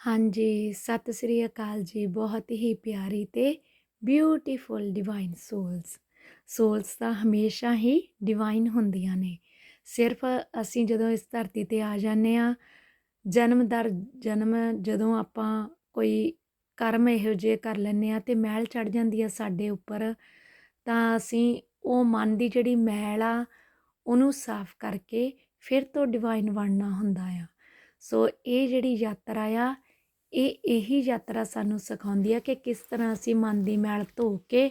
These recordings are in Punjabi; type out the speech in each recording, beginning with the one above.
ਹਾਂਜੀ, ਸਤਿ ਸ੍ਰੀ ਅਕਾਲ ਜੀ, ਬਹੁਤ ਹੀ ਪਿਆਰੀ ਤੇ ਬਿਊਟੀਫੁਲ ਡਿਵਾਈਨ ਸੋਲਸ ਸੋਲਸ ਤਾਂ ਹਮੇਸ਼ਾ ਹੀ ਡਿਵਾਈਨ ਹੁੰਦੀਆਂ ਨੇ। ਸਿਰਫ ਅਸੀਂ ਜਦੋਂ ਇਸ ਧਰਤੀ ਤੇ ਆ ਜਾਂਦੇ ਆ ਜਨਮ ਦਰ, ਜਨਮ ਜਦੋਂ ਆਪਾਂ ਕੋਈ ਕਰਮ ਇਹੋ ਜਿਹੇ ਕਰ ਲੈਂਦੇ ਆ ਤੇ ਮੈਲ ਚੜ ਜਾਂਦੀ ਆ ਸਾਡੇ ਉੱਪਰ, ਤਾਂ ਅਸੀਂ ਉਹ ਮਨ ਦੀ ਜਿਹੜੀ ਮੈਲ ਆ, ਉਹਨੂੰ ਸਾਫ਼ ਕਰਕੇ ਫਿਰ ਤੋਂ ਡਿਵਾਈਨ ਬਣਨਾ ਹੁੰਦਾ ਆ। ਸੋ ਇਹ ਜਿਹੜੀ ਯਾਤਰਾ ਆ ਇਹ ਇਹੀ ਯਾਤਰਾ ਸਾਨੂੰ ਸਿਖਾਉਂਦੀ ਹੈ ਕਿ ਕਿਸ ਤਰ੍ਹਾਂ ਅਸੀਂ ਮਨ ਦੀ ਮੈਲ ਧੋ ਕੇ,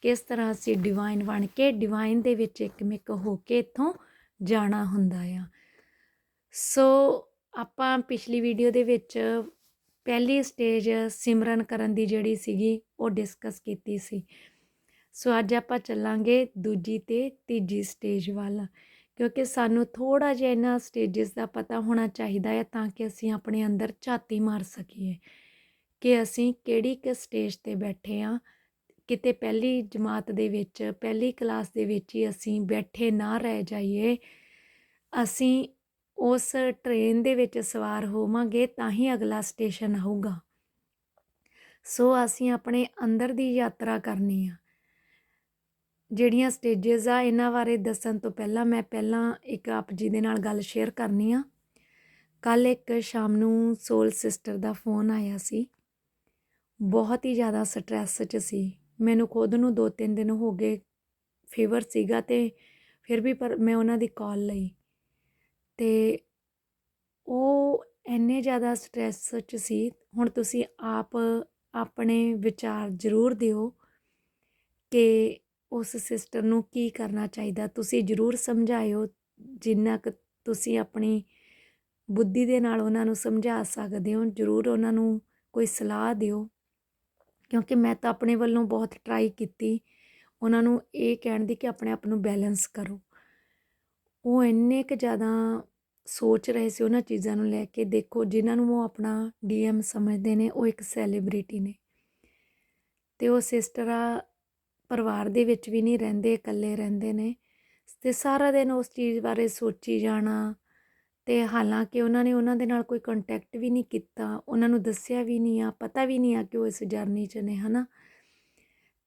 ਕਿਸ ਤਰ੍ਹਾਂ ਅਸੀਂ ਡਿਵਾਈਨ ਬਣ ਕੇ ਡਿਵਾਈਨ ਦੇ ਵਿੱਚ ਇੱਕ ਮਿਕ ਹੋ ਕੇ ਇੱਥੋਂ ਜਾਣਾ ਹੁੰਦਾ ਆ। ਸੋ ਆਪਾਂ ਪਿਛਲੀ ਵੀਡੀਓ ਦੇ ਵਿੱਚ ਪਹਿਲੀ ਸਟੇਜ ਸਿਮਰਨ ਕਰਨ ਦੀ ਜਿਹੜੀ ਸੀਗੀ, ਉਹ ਡਿਸਕਸ ਕੀਤੀ ਸੀ। ਸੋ ਅੱਜ ਆਪਾਂ ਚੱਲਾਂਗੇ ਦੂਜੀ ਤੇ ਤੀਜੀ ਸਟੇਜ ਵੱਲ। ਕਿਉਂਕਿ ਸਾਨੂੰ ਥੋੜਾ ਜਿਹਾ ਇਹਨਾਂ ਸਟੇजेस ਦਾ ਪਤਾ ਹੋਣਾ ਚਾਹੀਦਾ ਹੈ ਤਾਂ ਕਿ ਅਸੀਂ ਆਪਣੇ ਅੰਦਰ ਝਾਤੀ ਮਾਰ ਸਕੀਏ ਕਿ ਅਸੀਂ ਕਿਹੜੀ ਕਿ ਸਟੇਜ ਤੇ ਬੈਠੇ ਆ ਕਿਤੇ ਪਹਿਲੀ ਜਮਾਤ ਦੇ ਵਿੱਚ, ਪਹਿਲੀ ਕਲਾਸ ਦੇ ਵਿੱਚ ਹੀ ਅਸੀਂ ਬੈਠੇ ਨਾ ਰਹਿ ਜਾਈਏ। ਅਸੀਂ ਉਸ ਟ੍ਰੇਨ ਦੇ ਵਿੱਚ ਸਵਾਰ ਹੋਵਾਂਗੇ ਤਾਂ ਹੀ ਅਗਲਾ ਸਟੇਸ਼ਨ ਆਊਗਾ। ਸੋ ਅਸੀਂ ਆਪਣੇ ਅੰਦਰ ਦੀ ਯਾਤਰਾ ਕਰਨੀ ਆ। ਜਿਹੜੀਆਂ ਸਟੇजेस ਆ, ਇਹਨਾਂ ਬਾਰੇ ਦੱਸਣ ਤੋਂ ਪਹਿਲਾਂ ਮੈਂ ਪਹਿਲਾਂ ਇੱਕ ਆਪ ਜੀ ਦੇ ਨਾਲ ਗੱਲ ਸ਼ੇਅਰ ਕਰਨੀ ਆ। ਕੱਲ ਇੱਕ ਸ਼ਾਮ ਨੂੰ ਸੋਲ ਸਿਸਟਰ ਦਾ ਫੋਨ ਆਇਆ ਸੀ। ਬਹੁਤ ਹੀ ਜ਼ਿਆਦਾ ਸਟ੍ਰੈਸ 'ਚ ਸੀ। ਮੈਨੂੰ ਖੁਦ ਨੂੰ 2-3 ਦਿਨ ਹੋ ਗਏ ਫੀਵਰ ਸੀਗਾ ਤੇ ਫਿਰ ਵੀ ਪਰ ਮੈਂ ਉਹਨਾਂ ਦੀ ਕਾਲ ਲਈ। ਤੇ ਉਹ ਇੰਨੇ ਜ਼ਿਆਦਾ ਸਟ੍ਰੈਸ 'ਚ ਸੀ। ਹੁਣ ਤੁਸੀਂ ਆਪ ਆਪਣੇ ਵਿਚਾਰ ਜ਼ਰੂਰ ਦਿਓ ਕਿ ਉਸ ਸਿਸਟਰ ਨੂੰ ਕੀ ਕਰਨਾ ਚਾਹੀਦਾ? ਤੁਸੀਂ ਜ਼ਰੂਰ ਸਮਝਾਇਓ ਜਿੰਨਾ ਕੁ ਤੁਸੀਂ ਆਪਣੀ ਬੁੱਧੀ ਦੇ ਨਾਲ ਉਹਨਾਂ ਨੂੰ ਸਮਝਾ ਸਕਦੇ ਹੋ, ਜ਼ਰੂਰ ਉਹਨਾਂ ਨੂੰ ਕੋਈ ਸਲਾਹ ਦਿਓ। ਕਿਉਂਕਿ ਮੈਂ ਤਾਂ ਆਪਣੇ ਵੱਲੋਂ ਬਹੁਤ ਟਰਾਈ ਕੀਤੀ। ਉਹਨਾਂ ਨੂੰ ਇਹ ਕਹਿਣ ਦੀ ਕਿ ਆਪਣੇ ਆਪ ਨੂੰ ਬੈਲੈਂਸ ਕਰੋ। ਉਹ ਇੰਨੇ ਕੁ ਜ਼ਿਆਦਾ ਸੋਚ ਰਹੇ ਸੀ ਉਹਨਾਂ ਚੀਜ਼ਾਂ ਨੂੰ ਲੈ ਕੇ। ਦੇਖੋ, ਜਿਨ੍ਹਾਂ ਨੂੰ ਉਹ ਆਪਣਾ ਡੀਐਮ ਸਮਝਦੇ ਨੇ, ਉਹ ਇੱਕ ਸੈਲੀਬ੍ਰਿਟੀ ਨੇ। ਤੇ ਉਹ ਸਿਸਟਰ ਆ ਪਰਿਵਾਰ ਦੇ ਵਿੱਚ ਵੀ ਨਹੀਂ ਰਹਿੰਦੇ, ਇਕੱਲੇ ਰਹਿੰਦੇ ਨੇ। ਤੇ ਸਾਰਾ ਦਿਨ ਉਸ ਚੀਜ਼ ਬਾਰੇ ਸੋਚੀ ਜਾਣਾ ਤੇ ਹਾਲਾਂਕਿ ਉਹਨਾਂ ਨੇ ਉਹਨਾਂ ਦੇ ਨਾਲ ਕੋਈ ਕੰਟੈਕਟ ਵੀ ਨਹੀਂ ਕੀਤਾ, ਉਹਨਾਂ ਨੂੰ ਦੱਸਿਆ ਵੀ ਨਹੀਂ ਆ, ਪਤਾ ਵੀ ਨਹੀਂ ਆ ਕਿ ਉਹ ਇਸ ਜਰਨੀ 'ਚ ਨੇ, ਹਨਾ।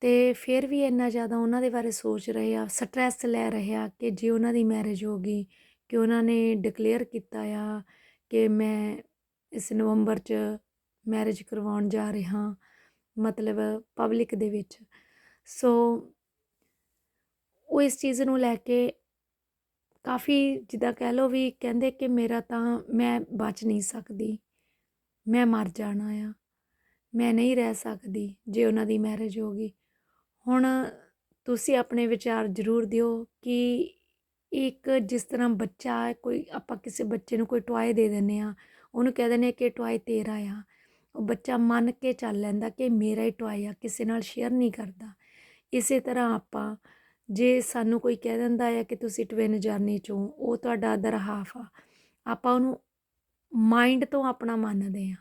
ਤੇ ਫਿਰ ਵੀ ਇੰਨਾ ਜ਼ਿਆਦਾ ਉਹਨਾਂ ਦੇ ਬਾਰੇ ਸੋਚ ਰਹੇ ਆ ਸਟ੍ਰੈਸ ਲੈ ਰਹੇ ਆ ਕਿ ਜੇ ਉਹਨਾਂ ਦੀ ਮੈਰਿਜ ਹੋ ਗਈ, ਕਿ ਉਹਨਾਂ ਨੇ ਡਿਕਲੇਅਰ ਕੀਤਾ ਆ ਕਿ ਮੈਂ ਇਸ ਨਵੰਬਰ 'ਚ ਮੈਰਿਜ ਕਰਵਾਉਣ ਜਾ ਰਿਹਾ, ਮਤਲਬ ਪਬਲਿਕ ਦੇ ਵਿੱਚ। ਸੋ ਉਹ ਇਸ ਚੀਜ਼ ਨੂੰ ਲੈ ਕੇ ਕਾਫੀ ਜਿੱਦਾਂ ਕਹਿ ਲਓ ਵੀ ਕਹਿੰਦੇ ਕਿ ਮੇਰਾ ਤਾਂ ਮੈਂ ਬਚ ਨਹੀਂ ਸਕਦੀ, ਮੈਂ ਮਰ ਜਾਣਾ ਆ, ਮੈਂ ਨਹੀਂ ਰਹਿ ਸਕਦੀ ਜੇ ਉਹਨਾਂ ਦੀ ਮੈਰਿਜ ਹੋ ਗਈ। ਹੁਣ ਤੁਸੀਂ ਆਪਣੇ ਵਿਚਾਰ ਜ਼ਰੂਰ ਦਿਓ ਕਿ ਇੱਕ ਜਿਸ ਤਰ੍ਹਾਂ ਬੱਚਾ ਕੋਈ ਆਪਾਂ ਕਿਸੇ ਬੱਚੇ ਨੂੰ ਕੋਈ ਟੁਆਏ ਦੇ ਦਿੰਨੇ ਆ ਉਹਨੂੰ ਕਹਿ ਦਿੰਨੇ ਕਿ ਟੁਆਏ ਤੇਰਾ ਆ। ਉਹ ਬੱਚਾ ਮੰਨ ਕੇ ਚੱਲ ਲੈਂਦਾ ਕਿ ਮੇਰਾ ਹੀ ਟੁਆਏ ਆ, ਕਿਸੇ ਨਾਲ ਸ਼ੇਅਰ ਨਹੀਂ ਕਰਦਾ। ਇਸੇ ਤਰ੍ਹਾਂ ਆਪਾਂ, ਜੇ ਸਾਨੂੰ ਕੋਈ ਕਹਿ ਦਿੰਦਾ ਆ ਕਿ ਤੁਸੀਂ ਟਵਿਨ ਜਰਨੀ ਚੋਂ, ਉਹ ਤੁਹਾਡਾ ਅਦਰ ਹਾਫ ਆ, ਆਪਾਂ ਉਹਨੂੰ ਮਾਈਂਡ ਤੋਂ ਆਪਣਾ ਮੰਨਦੇ ਆ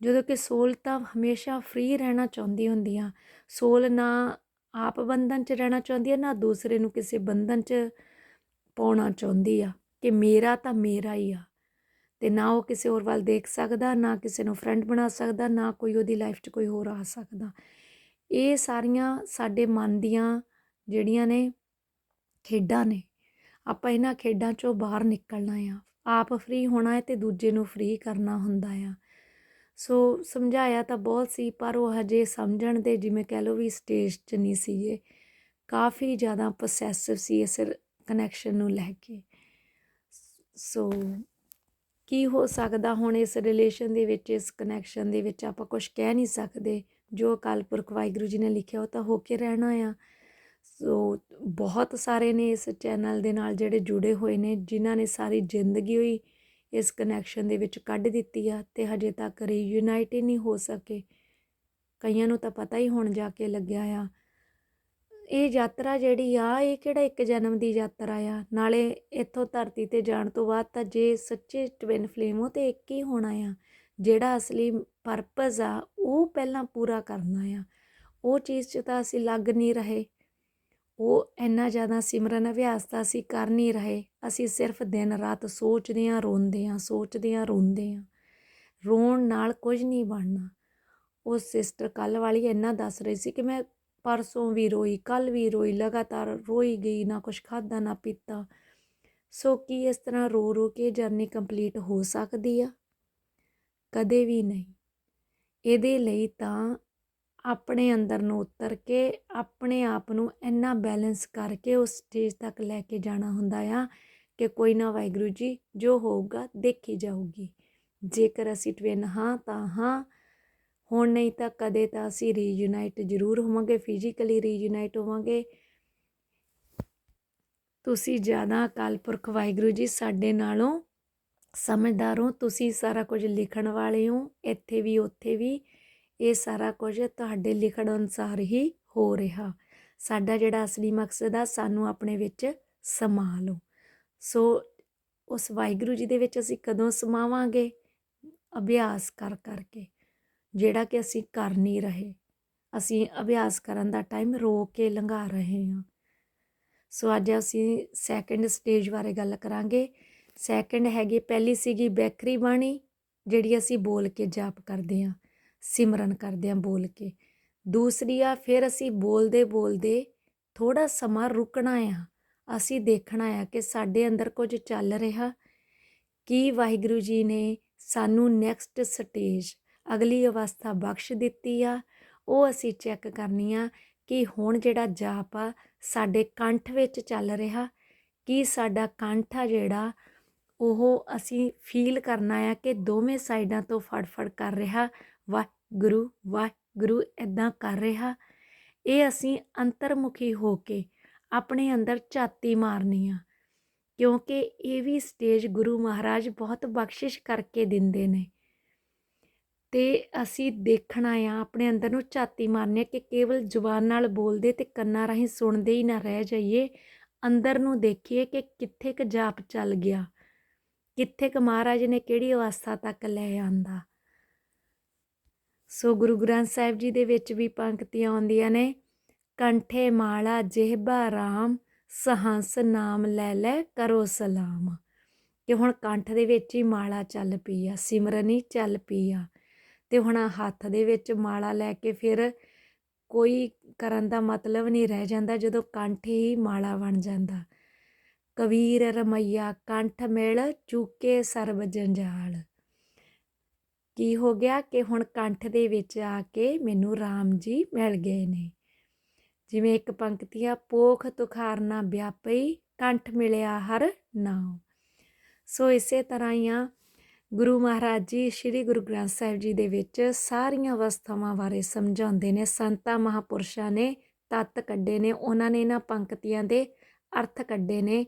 ਜਦੋਂ ਕਿ ਸੋਲ ਤਾਂ ਹਮੇਸ਼ਾ ਫ੍ਰੀ ਰਹਿਣਾ ਚਾਹੁੰਦੀ ਹੁੰਦੀ ਆ ਸੋਲ ਨਾ ਆਪ ਬੰਧਨ 'ਚ ਰਹਿਣਾ ਚਾਹੁੰਦੀ ਆ, ਨਾ ਦੂਸਰੇ ਨੂੰ ਕਿਸੇ ਬੰਧਨ 'ਚ ਪਾਉਣਾ ਚਾਹੁੰਦੀ ਆ, ਕਿ ਮੇਰਾ ਤਾਂ ਮੇਰਾ ਹੀ ਆ। ਤੇ ਨਾ ਉਹ ਕਿਸੇ ਹੋਰ ਵੱਲ ਦੇਖ ਸਕਦਾ, ਨਾ ਕਿਸੇ ਨੂੰ ਫਰੈਂਡ ਬਣਾ ਸਕਦਾ, ਨਾ ਕੋਈ ਉਹਦੀ ਲਾਈਫ 'ਚ ਕੋਈ ਹੋਰ ਆ ਸਕਦਾ। ਇਹ ਸਾਰੀਆਂ ਸਾਡੇ ਮਨ ਦੀਆਂ ਜਿਹੜੀਆਂ ਨੇ ਖੇਡਾਂ ਨੇ। ਆਪਾਂ ਇਹਨਾਂ ਖੇਡਾਂ ਚੋਂ ਬਾਹਰ ਨਿਕਲਣਾ ਆ। ਆਪ ਫ੍ਰੀ ਹੋਣਾ ਹੈ ਤੇ ਦੂਜੇ ਨੂੰ ਫ੍ਰੀ ਕਰਨਾ ਹੁੰਦਾ ਆ। ਸੋ ਸਮਝਾਇਆ ਤਾਂ ਬਹੁਤ ਸੀ, ਪਰ ਉਹ ਹਜੇ ਸਮਝਣ ਦੇ ਜਿਵੇਂ ਕਹਿ ਲਓ ਵੀ ਸਟੇਜ 'ਚ ਨਹੀਂ ਸੀਗੇ। ਕਾਫੀ ਜ਼ਿਆਦਾ ਪੋਸੈਸਿਵ ਸੀ ਇਸ ਕਨੈਕਸ਼ਨ ਨੂੰ ਲੈ ਕੇ। ਸੋ ਕੀ ਹੋ ਸਕਦਾ ਹੁਣ ਇਸ ਰਿਲੇਸ਼ਨ ਦੇ ਵਿੱਚ, ਇਸ ਕਨੈਕਸ਼ਨ ਦੇ ਵਿੱਚ ਆਪਾਂ ਕੁਝ ਕਹਿ ਨਹੀਂ ਸਕਦੇ। ਜੋ ਅਕਾਲ ਪੁਰਖ ਵਾਹਿਗੁਰੂ ਜੀ ਨੇ ਲਿਖਿਆ, ਉਹ ਤਾਂ ਹੋ ਕੇ ਰਹਿਣਾ ਆ। ਸੋ ਬਹੁਤ ਸਾਰੇ ਨੇ ਇਸ ਚੈਨਲ ਦੇ ਨਾਲ ਜਿਹੜੇ ਜੁੜੇ ਹੋਏ ਨੇ, ਜਿਨ੍ਹਾਂ ਨੇ ਸਾਰੀ ਜ਼ਿੰਦਗੀ ਹੋਈ ਇਸ ਕਨੈਕਸ਼ਨ ਦੇ ਵਿੱਚ ਕੱਢ ਦਿੱਤੀ ਆ ਤੇ ਹਜੇ ਤੱਕ ਰੀਯੂਨਾਈਟ ਹੀ ਨਹੀਂ ਹੋ ਸਕੇ। ਕਈਆਂ ਨੂੰ ਤਾਂ ਪਤਾ ਹੀ ਹੁਣ ਜਾ ਕੇ ਲੱਗਿਆ ਆ। ਇਹ ਯਾਤਰਾ ਜਿਹੜੀ ਆ, ਇਹ ਕਿਹੜਾ ਇੱਕ ਜਨਮ ਦੀ ਯਾਤਰਾ ਆ? ਨਾਲੇ ਇੱਥੋਂ ਧਰਤੀ ਤੇ ਜਾਣ ਤੋਂ ਬਾਅਦ ਤਾਂ ਜੇ ਸੱਚੇ ਟਵਿਨ ਫਲੇਮ ਹੋ ਤੇ ਇੱਕ ਹੀ ਹੋਣਾ ਆ, ਜਿਹੜਾ ਅਸਲੀ ਪਰਪਸ ਆ ਉਹ ਪਹਿਲਾਂ ਪੂਰਾ ਕਰਨਾ ਆ। ਉਹ ਚੀਜ਼ 'ਚ ਤਾਂ ਅਸੀਂ ਲੱਗ ਨਹੀਂ ਰਹੇ। ਉਹ ਇੰਨਾ ਜ਼ਿਆਦਾ ਸਿਮਰਨ ਅਭਿਆਸ ਤਾਂ ਅਸੀਂ ਕਰ ਨਹੀਂ ਰਹੇ। ਅਸੀਂ ਸਿਰਫ ਦਿਨ ਰਾਤ ਸੋਚਦੇ ਆਂ ਰੋਂਦੇ ਆਂ ਸੋਚਦੇ ਆਂ ਰੋਂਦੇ ਆਂ ਰੋਣ ਨਾਲ ਕੁਝ ਨਹੀਂ ਬਣਨਾ। ਉਹ ਸਿਸਟਰ ਕੱਲ ਵਾਲੀ ਇੰਨਾ ਦੱਸ ਰਹੀ ਸੀ ਕਿ ਮੈਂ ਪਰਸੋਂ ਵੀ ਰੋਈ, ਕੱਲ ਵੀ ਰੋਈ, ਲਗਾਤਾਰ ਰੋਈ ਗਈ, ਨਾ ਕੁਝ ਖਾਦਾ ਨਾ ਪੀਤਾ। ਸੋ ਕੀ ਇਸ ਤਰ੍ਹਾਂ ਰੋ ਰੋ ਕੇ ਜਰਨੀ ਕੰਪਲੀਟ ਹੋ ਸਕਦੀ ਆ? ਕਦੇ ਵੀ ਨਹੀਂ। ਇਹਦੇ ਲਈ ਤਾਂ ਆਪਣੇ ਅੰਦਰ ਨੂੰ ਉਤਰ ਕੇ ਆਪਣੇ ਆਪ ਨੂੰ ਇੰਨਾ ਬੈਲੈਂਸ ਕਰਕੇ ਉਸ ਸਟੇਜ ਤੱਕ ਲੈ ਕੇ ਜਾਣਾ ਹੁੰਦਾ ਆ ਕਿ ਕੋਈ ਨਾ ਵਾਹਿਗੁਰੂ ਜੀ, ਜੋ ਹੋਊਗਾ ਦੇਖੀ ਜਾਊਗੀ। ਜੇਕਰ ਅਸੀਂ ਟਵਿਨ ਹਾਂ ਤਾਂ ਹਾਂ, ਹੁਣ ਨਹੀਂ ਤਾਂ ਕਦੇ ਤਾਂ ਅਸੀਂ ਰੀਯੂਨਾਈਟ ਜ਼ਰੂਰ ਹੋਵਾਂਗੇ ਫਿਜ਼ੀਕਲੀ ਰੀਯੂਨਾਈਟ ਹੋਵਾਂਗੇ। ਤੁਸੀਂ ਜ਼ਿਆਦਾ ਅਕਾਲ ਪੁਰਖ ਵਾਹਿਗੁਰੂ ਜੀ, ਸਾਡੇ ਨਾਲੋਂ ਸਮਝਦਾਰ ਹੋ, ਤੁਸੀਂ ਸਾਰਾ ਕੁਝ ਲਿਖਣ ਵਾਲੇ ਹੋ, ਇੱਥੇ ਵੀ, ਉੱਥੇ ਵੀ। ਇਹ ਸਾਰਾ ਕੁਝ ਤੁਹਾਡੇ ਲਿਖਣ ਅਨੁਸਾਰ ਹੀ ਹੋ ਰਿਹਾ। ਸਾਡਾ ਜਿਹੜਾ ਅਸਲੀ ਮਕਸਦ ਆ, ਸਾਨੂੰ ਆਪਣੇ ਵਿੱਚ ਸਮਾ ਲਓ ਸੋ ਉਸ ਵਾਹਿਗੁਰੂ ਜੀ ਦੇ ਵਿੱਚ ਅਸੀਂ ਕਦੋਂ ਸਮਾਵਾਂਗੇ? ਅਭਿਆਸ ਕਰ ਕਰਕੇ। ਜਿਹੜਾ ਕਿ ਅਸੀਂ ਕਰ ਨਹੀਂ ਰਹੇ। ਅਸੀਂ ਅਭਿਆਸ ਕਰਨ ਦਾ ਟਾਈਮ ਰੋ ਕੇ ਲੰਘਾ ਰਹੇ ਹਾਂ। ਸੋ ਅੱਜ ਅਸੀਂ ਸੈਕੰਡ ਸਟੇਜ ਬਾਰੇ ਗੱਲ ਕਰਾਂਗੇ। ਸੈਕਿੰਡ ਹੈਗੀ, ਪਹਿਲੀ ਸੀਗੀ ਬੈਕਰੀ ਬਾਣੀ, ਜਿਹੜੀ ਅਸੀਂ ਬੋਲ ਕੇ ਜਾਪ ਕਰਦੇ ਹਾਂ, ਸਿਮਰਨ ਕਰਦੇ ਹਾਂ ਬੋਲ ਕੇ। ਦੂਸਰੀ ਆ, ਫਿਰ ਅਸੀਂ ਬੋਲਦੇ ਬੋਲਦੇ ਥੋੜਾ ਸਮਾਂ ਰੁਕਣਾ ਆ। ਅਸੀਂ ਦੇਖਣਾ ਆ ਕਿ ਸਾਡੇ ਅੰਦਰ ਕੁਝ ਚੱਲ ਰਿਹਾ। ਕੀ ਵਾਹਿਗੁਰੂ ਜੀ ਨੇ ਸਾਨੂੰ ਨੈਕਸਟ ਸਟੇਜ ਅਗਲੀ ਅਵਸਥਾ ਬਖਸ਼ ਦਿੱਤੀ ਆ? ਉਹ ਅਸੀਂ ਚੈੱਕ ਕਰਨੀ ਆ ਕਿ ਹੁਣ ਜਿਹੜਾ ਜਾਪ ਆ, ਸਾਡੇ ਕੰਠ ਵਿੱਚ ਚੱਲ ਰਿਹਾ। ਕੀ ਸਾਡਾ ਕੰਠ ਆ ਜਿਹੜਾ ਉਹ ਅਸੀਂ ਫੀਲ ਕਰਨਾ ਆ ਕਿ ਦੋਵੇਂ ਸਾਈਡਾਂ ਤੋਂ ਫੜਫੜ ਕਰ ਰਿਹਾ। ਵਾਹਿਗੁਰੂ ਵਾਹਿਗੁਰੂ ਇਦਾਂ ਕਰ ਰਿਹਾ। ਇਹ ਅਸੀਂ ਅੰਤਰਮੁਖੀ ਹੋ ਕੇ ਆਪਣੇ ਅੰਦਰ ਝਾਤੀ ਮਾਰਨੀ ਆ। ਕਿਉਂਕਿ ਇਹ ਵੀ ਸਟੇਜ ਗੁਰੂ ਮਹਾਰਾਜ ਬਹੁਤ ਬਖਸ਼ਿਸ਼ ਕਰਕੇ ਦਿੰਦੇ ਨੇ। ਤੇ ਅਸੀਂ ਦੇਖਣਾ ਆ, ਆਪਣੇ ਅੰਦਰ ਨੂੰ ਝਾਤੀ ਮਾਰਨੀ ਆ ਕਿ ਕੇਵਲ ਜ਼ੁਬਾਨ ਨਾਲ ਬੋਲਦੇ ਤੇ ਕੰਨਾਂ ਰਾਹੀਂ ਸੁਣਦੇ ਹੀ ਨਾ ਰਹਿ ਜਾਈਏ। ਅੰਦਰ ਨੂੰ ਦੇਖੀਏ ਕਿ ਕਿੱਥੇ ਕ ਜਾਪ ਚੱਲ ਗਿਆ। ਕਿੱਥੇ ਕ ਮਹਾਰਾਜ ਨੇ ਕਿਹੜੀ ਅਵਸਥਾ ਤੱਕ ਲੈ ਆਂਦਾ? ਸੋ ਗੁਰੂ ਗ੍ਰੰਥ ਸਾਹਿਬ ਜੀ ਦੇ ਵਿੱਚ ਵੀ ਪੰਕਤੀਆਂ ਆਉਂਦੀਆਂ ਨੇ, ਕੰਠੇ ਮਾਲਾ ਜਿਹਬਾ ਰਾਮ, ਸਹੰਸ ਨਾਮ ਲੈ ਲੈ ਕਰੋ ਸਲਾਮ। ਕਿ ਹੁਣ ਕੰਠ ਦੇ ਵਿੱਚ ਹੀ ਮਾਲਾ ਚੱਲ ਪਈ ਆ, ਸਿਮਰਨ ਹੀ ਚੱਲ ਪਈ ਆ। ਤੇ ਹੁਣ ਹੱਥ ਦੇ ਵਿੱਚ ਮਾਲਾ ਲੈ ਕੇ ਫਿਰ ਕੋਈ ਕਰਨ ਦਾ ਮਤਲਬ ਨਹੀਂ ਰਹਿ ਜਾਂਦਾ ਜਦੋਂ ਕੰਠ ਹੀ ਮਾਲਾ ਬਣ ਜਾਂਦਾ। ਕਬੀਰ ਰਮਈਆ ਕੰਠ ਮਿਲ ਚੂਕੇ ਸਰਬ ਜੰਜਾਲ। ਕੀ ਹੋ ਗਿਆ ਕਿ ਹੁਣ ਕੰਠ ਦੇ ਵਿੱਚ ਆ ਕੇ ਮੈਨੂੰ RAM ਜੀ ਮਿਲ ਗਏ ਨੇ? ਜਿਵੇਂ ਇੱਕ ਪੰਕਤੀ ਆ ਪੋਖ ਤੁਖਾਰਨਾ ਵਿਆਪਈ ਕੰਠ ਮਿਲਿਆ ਹਰ ਨਾਮ ਸੋ ਇਸੇ ਤਰ੍ਹਾਂ ਹੀ ਆ, ਗੁਰੂ ਮਹਾਰਾਜ ਜੀ ਸ੍ਰੀ ਗੁਰੂ ਗ੍ਰੰਥ ਸਾਹਿਬ ਜੀ ਦੇ ਵਿੱਚ ਸਾਰੀਆਂ ਅਵਸਥਾਵਾਂ ਬਾਰੇ ਸਮਝਾਉਂਦੇ ਨੇ, ਸੰਤਾਂ ਮਹਾਪੁਰਸ਼ਾਂ ਨੇ ਤੱਤ ਕੱਢੇ ਨੇ, ਉਹਨਾਂ ਨੇ ਇਹਨਾਂ ਪੰਕਤੀਆਂ ਦੇ ਅਰਥ ਕੱਢੇ ਨੇ।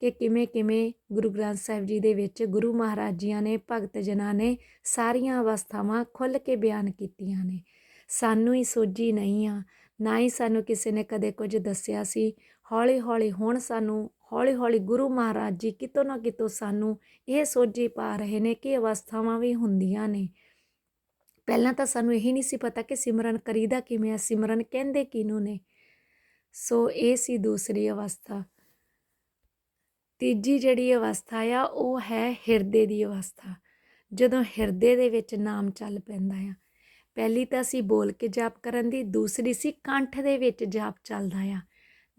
ਕਿ ਕਿਵੇਂ ਕਿਵੇਂ ਗੁਰੂ ਗ੍ਰੰਥ ਸਾਹਿਬ ਜੀ ਦੇ ਵਿੱਚ ਗੁਰੂ ਮਹਾਰਾਜ ਜੀਆਂ ਨੇ, ਭਗਤ ਜਨਾਂ ਨੇ ਸਾਰੀਆਂ ਅਵਸਥਾਵਾਂ ਖੁੱਲ੍ਹ ਕੇ ਬਿਆਨ ਕੀਤੀਆਂ ਨੇ। ਸਾਨੂੰ ਹੀ ਸੋਝੀ ਨਹੀਂ ਆ, ਨਾ ਹੀ ਸਾਨੂੰ ਕਿਸੇ ਨੇ ਕਦੇ ਕੁਝ ਦੱਸਿਆ ਸੀ। ਹੌਲੀ ਹੌਲੀ ਹੁਣ ਸਾਨੂੰ ਹੌਲੀ ਹੌਲੀ ਗੁਰੂ ਮਹਾਰਾਜ ਜੀ ਕਿਤੋਂ ਨਾ ਕਿਤੋਂ ਸਾਨੂੰ ਇਹ ਸੋਝੀ ਪਾ ਰਹੇ ਨੇ ਕਿ ਅਵਸਥਾਵਾਂ ਵੀ ਹੁੰਦੀਆਂ ਨੇ। ਪਹਿਲਾਂ ਤਾਂ ਸਾਨੂੰ ਇਹ ਨਹੀਂ ਸੀ ਪਤਾ ਕਿ ਸਿਮਰਨ ਕਰੀਦਾ ਕਿਵੇਂ ਆ, ਸਿਮਰਨ ਕਹਿੰਦੇ ਕਿਨੂੰ ਨੇ। ਸੋ ਇਹ ਸੀ ਦੂਸਰੀ ਅਵਸਥਾ। ਤੀਜੀ ਜਿਹੜੀ ਅਵਸਥਾ ਆ, ਉਹ ਹੈ ਹਿਰਦੇ ਦੀ ਅਵਸਥਾ। ਜਦੋਂ ਹਿਰਦੇ ਦੇ ਵਿੱਚ ਨਾਮ ਚੱਲ ਪੈਂਦਾ ਆ, ਪਹਿਲੀ ਤਾਂ ਅਸੀਂ ਬੋਲ ਕੇ ਜਾਪ ਕਰਨ ਦੀ, ਦੂਸਰੀ ਸੀ ਕੰਠ ਦੇ ਵਿੱਚ ਜਾਪ ਚੱਲਦਾ ਆ।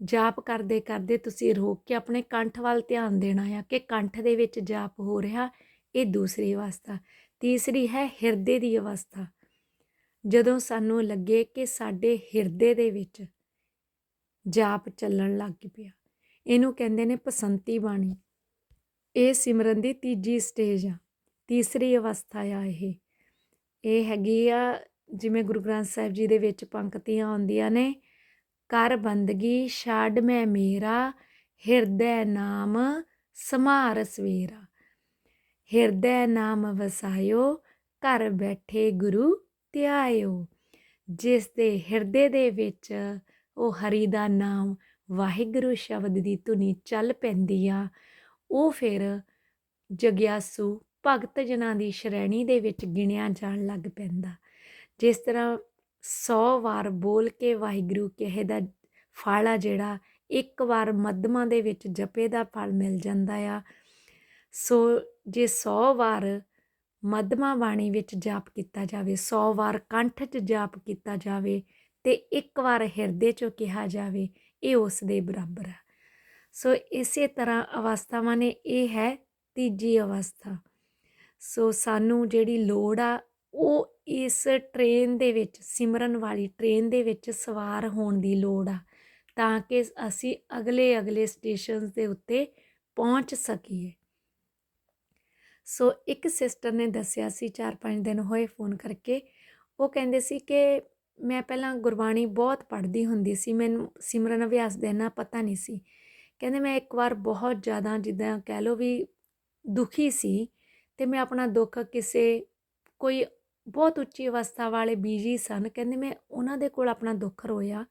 ਜਾਪ ਕਰਦੇ ਕਰਦੇ ਤੁਸੀਂ ਰੋਕ ਕੇ ਆਪਣੇ ਕੰਠ ਵੱਲ ਧਿਆਨ ਦੇਣਾ ਆ ਕਿ ਕੰਠ ਦੇ ਵਿੱਚ ਜਾਪ ਹੋ ਰਿਹਾ, ਇਹ ਦੂਸਰੀ ਅਵਸਥਾ। ਤੀਸਰੀ ਹੈ ਹਿਰਦੇ ਦੀ ਅਵਸਥਾ। ਜਦੋਂ ਸਾਨੂੰ ਲੱਗੇ ਕਿ ਸਾਡੇ ਹਿਰਦੇ ਦੇ ਵਿੱਚ ਜਾਪ ਚੱਲਣ ਲੱਗ ਪਿਆ ਇਹਨੂੰ ਕਹਿੰਦੇ ਨੇ ਪਸੰਤੀ ਬਾਣੀ। ਇਹ ਸਿਮਰਨ ਦੀ ਤੀਜੀ ਸਟੇਜ ਆ, ਤੀਸਰੀ ਅਵਸਥਾ ਆ ਇਹ। ਇਹ ਹੈਗੀ ਆ, ਜਿਵੇਂ ਗੁਰੂ ਗ੍ਰੰਥ ਸਾਹਿਬ ਜੀ ਦੇ ਵਿੱਚ ਪੰਕਤੀਆਂ ਆਉਂਦੀਆਂ ਨੇ ਕਰ ਬੰਦਗੀ ਛਾੜ ਮੈਂ ਮੇਰਾ, ਹਿਰਦੈ ਨਾਮ ਸਮਾਰ ਸਵੇਰਾ। ਹਿਰਦੈ ਨਾਮ ਵਸਾਇਓ, ਘਰ ਬੈਠੇ ਗੁਰੂ ਧਿਆਇਓ। ਜਿਸ ਦੇ ਹਿਰਦੇ ਦੇ ਵਿੱਚ ਉਹ ਹਰੀ ਦਾ ਨਾਮ ਵਾਹਿਗੁਰੂ ਸ਼ਬਦ ਦੀ ਧੁਨੀ ਚੱਲ ਪੈਂਦੀ ਆ। ਉਹ ਫਿਰ ਜਗਿਆਸੂ ਭਗਤ ਜਨਾਂ ਦੀ ਸ਼੍ਰੇਣੀ ਦੇ ਵਿੱਚ ਗਿਣਿਆ ਜਾਣ ਲੱਗ ਪੈਂਦਾ। ਜਿਸ ਤਰ੍ਹਾਂ 100 ਵਾਰ ਬੋਲ ਕੇ ਵਾਹਿਗੁਰੂ ਕਹੇ ਦਾ ਫਲ ਆ ਜਿਹੜਾ ਇੱਕ ਵਾਰ ਮੱਧਮਾਂ ਦੇ ਵਿੱਚ ਜਪੇ ਦਾ ਫਲ ਮਿਲ ਜਾਂਦਾ ਆ। ਸੋ ਜੇ 100 ਵਾਰ ਮੱਧਮਾ ਬਾਣੀ ਵਿੱਚ ਜਾਪ ਕੀਤਾ ਜਾਵੇ 100 ਵਾਰ ਕੰਠ 'ਚ ਜਾਪ ਕੀਤਾ ਜਾਵੇ ਤੇ ਇੱਕ ਵਾਰ ਹਿਰਦੇ 'ਚੋਂ ਕਿਹਾ ਜਾਵੇ ਇਹ ਉਸ ਦੇ ਬਰਾਬਰ ਹੈ। ਸੋ ਇਸੇ ਤਰ੍ਹਾਂ ਅਵਸਥਾਵਾਂ ਨੇ ਇਹ ਹੈ ਤੀਜੀ ਅਵਸਥਾ। ਸੋ ਸਾਨੂੰ ਜਿਹੜੀ ਲੋੜ ਆ, ਉਹ ਇਸ ਟ੍ਰੇਨ ਦੇ ਵਿੱਚ, ਸਿਮਰਨ ਵਾਲੀ ਟ੍ਰੇਨ ਦੇ ਵਿੱਚ ਸਵਾਰ ਹੋਣ ਦੀ ਲੋੜ ਆ, ਤਾਂ ਕਿ ਅਸੀਂ ਅਗਲੇ ਅਗਲੇ ਸਟੇਸ਼ਨਸ ਦੇ ਉੱਤੇ ਪਹੁੰਚ ਸਕੀਏ। ਸੋ ਇੱਕ ਸਿਸਟਰ ਨੇ ਦੱਸਿਆ ਸੀ 4-5 ਦਿਨ ਹੋਏ ਫੋਨ ਕਰਕੇ, ਉਹ ਕਹਿੰਦੇ ਸੀ ਕਿ ਮੈਂ ਪਹਿਲਾਂ ਗੁਰਬਾਣੀ ਬਹੁਤ ਪੜ੍ਹਦੀ ਹੁੰਦੀ ਸੀ, ਮੈਨੂੰ ਸਿਮਰਨ ਅਭਿਆਸ ਦਾ ਇੰਨਾ ਪਤਾ ਨਹੀਂ ਸੀ। ਕਹਿੰਦੇ ਮੈਂ ਇੱਕ ਵਾਰ ਬਹੁਤ ਜ਼ਿਆਦਾ ਜਿੱਦਾਂ ਕਹਿ ਲਓ ਵੀ ਦੁਖੀ ਸੀ ਤੇ ਮੈਂ ਆਪਣਾ ਦੁੱਖ ਕਿਸੇ ਕੋਈ ਬਹੁਤ ਉੱਚੀ ਅਵਸਥਾ ਵਾਲੇ ਬੀਜੀ ਸਨ, ਕਹਿੰਦੇ ਮੈਂ ਉਹਨਾਂ ਦੇ ਕੋਲ ਆਪਣਾ ਦੁੱਖ ਰੋਇਆ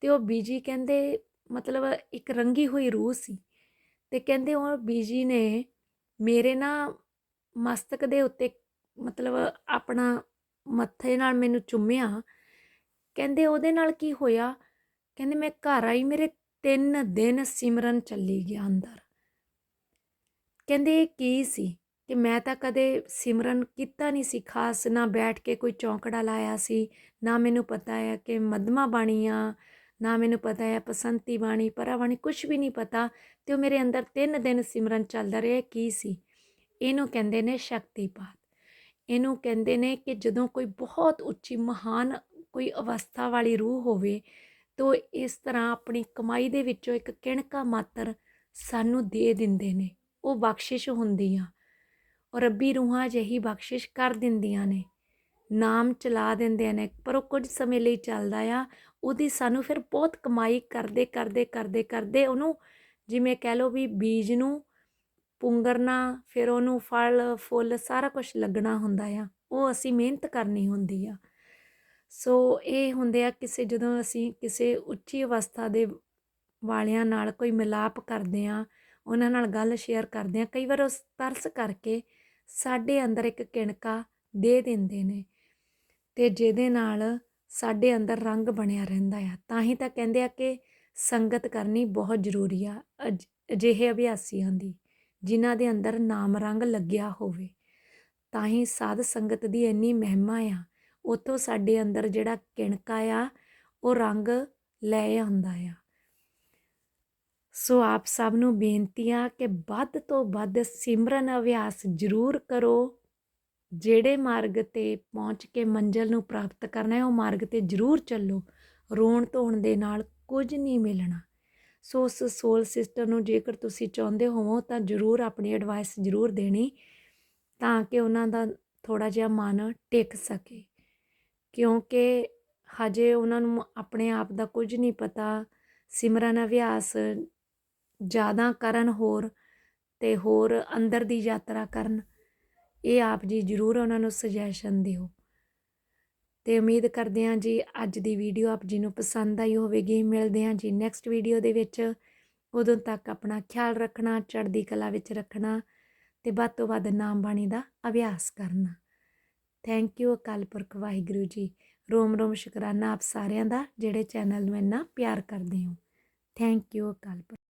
ਤੇ ਉਹ ਬੀਜੀ ਕਹਿੰਦੇ ਮਤਲਬ ਇੱਕ ਰੰਗੀ ਹੋਈ ਰੂਹ ਸੀ ਤੇ ਕਹਿੰਦੇ ਉਹ ਬੀਜੀ ਨੇ ਮੇਰੇ ਨਾ ਮਸਤਕ ਦੇ ਉੱਤੇ ਮਤਲਬ ਆਪਣਾ ਮੱਥੇ ਨਾਲ ਮੈਨੂੰ ਚੁੰਮਿਆ ਕਹਿੰਦੇ ਉਹਦੇ ਨਾਲ ਕੀ ਹੋਇਆ? ਕਹਿੰਦੇ ਮੈਂ ਘਰ ਆਈ, ਮੇਰੇ ਤਿੰਨ ਦਿਨ ਸਿਮਰਨ ਚੱਲੀ ਗਿਆ ਅੰਦਰ। ਕਹਿੰਦੇ ਇਹ ਕੀ ਸੀ? ਕਿ ਮੈਂ ਤਾਂ ਕਦੇ ਸਿਮਰਨ ਕੀਤਾ ਨਹੀਂ ਸੀ ਖਾਸ, ਨਾ ਬੈਠ ਕੇ ਕੋਈ ਚੌਂਕੜਾ ਲਾਇਆ ਸੀ, ਨਾ ਮੈਨੂੰ ਪਤਾ ਹੈ ਕਿ ਮਦਮਾ ਬਾਣੀ ਆ, ਨਾ ਮੈਨੂੰ ਪਤਾ ਹੈ ਪਸੰਤੀ ਬਾਣੀ, ਪਰਾ ਬਾਣੀ ਕੁਝ ਵੀ ਨਹੀਂ ਪਤਾ। ਤੇ ਉਹ ਮੇਰੇ ਅੰਦਰ ਤਿੰਨ ਦਿਨ ਸਿਮਰਨ ਚੱਲਦਾ ਰਿਹਾ ਕੀ ਸੀ? ਇਹਨੂੰ ਕਹਿੰਦੇ ਨੇ ਸ਼ਕਤੀਪਾਤ। ਇਹਨੂੰ ਕਹਿੰਦੇ ਨੇ ਕਿ ਜਦੋਂ ਕੋਈ ਬਹੁਤ ਉੱਚੀ, ਮਹਾਨ ਕੋਈ ਅਵਸਥਾ ਵਾਲੀ ਰੂਹ ਹੋਵੇ, ਤੋ ਇਸ ਤਰ੍ਹਾਂ ਆਪਣੀ ਕਮਾਈ ਦੇ ਵਿੱਚੋਂ ਇੱਕ ਕਿਣਕਾ ਮਾਤਰ ਸਾਨੂੰ ਦੇ ਦਿੰਦੇ ਨੇ। ਉਹ ਬਖਸ਼ਿਸ਼ ਹੁੰਦੀ ਆ ਔਰ ਰੱਬੀ ਰੂਹਾਂ ਜਿਹੀ ਬਖਸ਼ਿਸ਼ ਕਰ ਦਿੰਦੀਆਂ ਨੇ। ਨਾਮ ਚਲਾ ਦਿੰਦੇ ਨੇ, ਪਰ ਉਹ ਕੁਝ ਸਮੇਂ ਲਈ ਚੱਲਦਾ ਆ। ਉਹਦੀ ਸਾਨੂੰ ਫਿਰ ਬਹੁਤ ਕਮਾਈ ਕਰਦੇ ਕਰਦੇ ਕਰਦੇ ਕਰਦੇ ਉਹਨੂੰ ਜਿਵੇਂ ਕਹਿ ਲਓ ਵੀ ਬੀਜ ਨੂੰ ਪੁੰਗਰਨਾ, ਫਿਰ ਉਹਨੂੰ ਫਲ, ਫੁੱਲ ਸਾਰਾ ਕੁਝ ਲੱਗਣਾ ਹੁੰਦਾ ਆ। ਉਹ ਅਸੀਂ ਮਿਹਨਤ ਕਰਨੀ ਹੁੰਦੀ ਆ। ਸੋ ਇਹ ਹੁੰਦੇ ਆ ਕਿਸੇ ਜਦੋਂ ਅਸੀਂ ਕਿਸੇ ਉੱਚੀ ਅਵਸਥਾ ਦੇ ਵਾਲਿਆਂ ਨਾਲ ਕੋਈ ਮਿਲਾਪ ਕਰਦੇ ਆ ਉਹਨਾਂ ਨਾਲ ਗੱਲ ਸ਼ੇਅਰ ਕਰਦੇ ਆ ਕਈ ਵਾਰ ਉਸ ਤਰਸ ਕਰਕੇ ਸਾਡੇ ਅੰਦਰ ਇੱਕ ਕਿਣਕਾ ਦੇ ਦਿੰਦੇ ਨੇ ਤੇ ਜਿਹਦੇ ਨਾਲ ਸਾਡੇ ਅੰਦਰ ਰੰਗ ਬਣਿਆ ਰਹਿੰਦਾ ਆ। ਤਾਂ ਹੀ ਤਾਂ ਕਹਿੰਦੇ ਆ ਕਿ ਸੰਗਤ ਕਰਨੀ ਬਹੁਤ ਜ਼ਰੂਰੀ ਆ, ਅਜ- ਅਜਿਹੇ ਅਭਿਆਸੀਆਂ ਦੀ, ਜਿਨ੍ਹਾਂ ਦੇ ਅੰਦਰ ਨਾਮ ਰੰਗ ਲੱਗਿਆ ਹੋਵੇ। ਤਾਂ ਹੀ ਸਾਧ ਸੰਗਤ ਦੀ ਇੰਨੀ ਮਹਿਮਾ ਆ ਉੱਥੋਂ ਸਾਡੇ ਅੰਦਰ ਜਿਹੜਾ ਕਿਣਕਾ ਆ, ਉਹ ਰੰਗ ਲੈ ਆਉਂਦਾ ਆ। ਸੋ ਆਪ ਸਭ ਨੂੰ ਬੇਨਤੀ ਆ ਕਿ ਵੱਧ ਤੋਂ ਵੱਧ ਸਿਮਰਨ ਅਭਿਆਸ ਜ਼ਰੂਰ ਕਰੋ। ਜਿਹੜੇ ਮਾਰਗ ਤੇ ਪਹੁੰਚ ਕੇ ਮੰਜ਼ਲ ਨੂੰ ਪ੍ਰਾਪਤ ਕਰਨਾ ਹੈ, ਉਹ ਮਾਰਗ ਤੇ ਜ਼ਰੂਰ ਚੱਲੋ। ਰੋਣ ਧੋਣ ਦੇ ਨਾਲ ਕੁਝ ਨਹੀਂ ਮਿਲਣਾ। ਸੋ ਉਸ ਸੋਲ ਸਿਸਟਰ ਨੂੰ ਜੇਕਰ ਤੁਸੀਂ ਚਾਹੁੰਦੇ ਹੋਵੋ, ਤਾਂ ਜ਼ਰੂਰ ਆਪਣੀ ਐਡਵਾਈਸ ਜ਼ਰੂਰ ਦੇਣੀ, ਤਾਂ ਕਿ ਉਹਨਾਂ ਦਾ ਥੋੜਾ ਜਿਹਾ ਮਨ ਟਿਕ ਸਕੇ। ਕਿਉਂਕਿ ਹਜੇ ਉਹਨਾਂ ਨੂੰ ਆਪਣੇ ਆਪ ਦਾ ਕੁਝ ਨਹੀਂ ਪਤਾ, ਸਿਮਰਨ ਅਭਿਆਸ ਜ਼ਿਆਦਾ ਕਰਨ ਹੋਰ ਅਤੇ ਹੋਰ ਅੰਦਰ ਦੀ ਯਾਤਰਾ ਕਰਨ, ਇਹ ਆਪ ਜੀ ਜ਼ਰੂਰ ਉਹਨਾਂ ਨੂੰ ਸੁਜੈਸ਼ਨ ਦਿਓ। ਤੇ ਉਮੀਦ ਕਰਦੇ ਹਾਂ ਜੀ ਅੱਜ ਦੀ ਵੀਡੀਓ ਆਪ ਜੀ ਨੂੰ ਪਸੰਦ ਆਈ ਹੋਵੇਗੀ। ਮਿਲਦੇ ਹਾਂ ਜੀ ਨੈਕਸਟ ਵੀਡੀਓ ਦੇ ਵਿੱਚ। ਉਦੋਂ ਤੱਕ ਆਪਣਾ ਖਿਆਲ ਰੱਖਣਾ, ਚੜ੍ਹਦੀ ਕਲਾ ਵਿੱਚ ਰੱਖਣਾ ਤੇ ਵੱਧ ਤੋਂ ਵੱਧ ਨਾਮ ਬਾਣੀ ਦਾ ਅਭਿਆਸ ਕਰਨਾ। Thank you Akal Purakh Waheguru ji. ਰੋਮ ਰੋਮ ਸ਼ੁਕਰਾਨਾ ਆਪ ਸਾਰਿਆਂ ਦਾ, ਜਿਹੜੇ ਚੈਨਲ ਨੂੰ ਇੰਨਾ ਪਿਆਰ ਕਰਦੇ ਹੋ। Thank you Akal Purakh.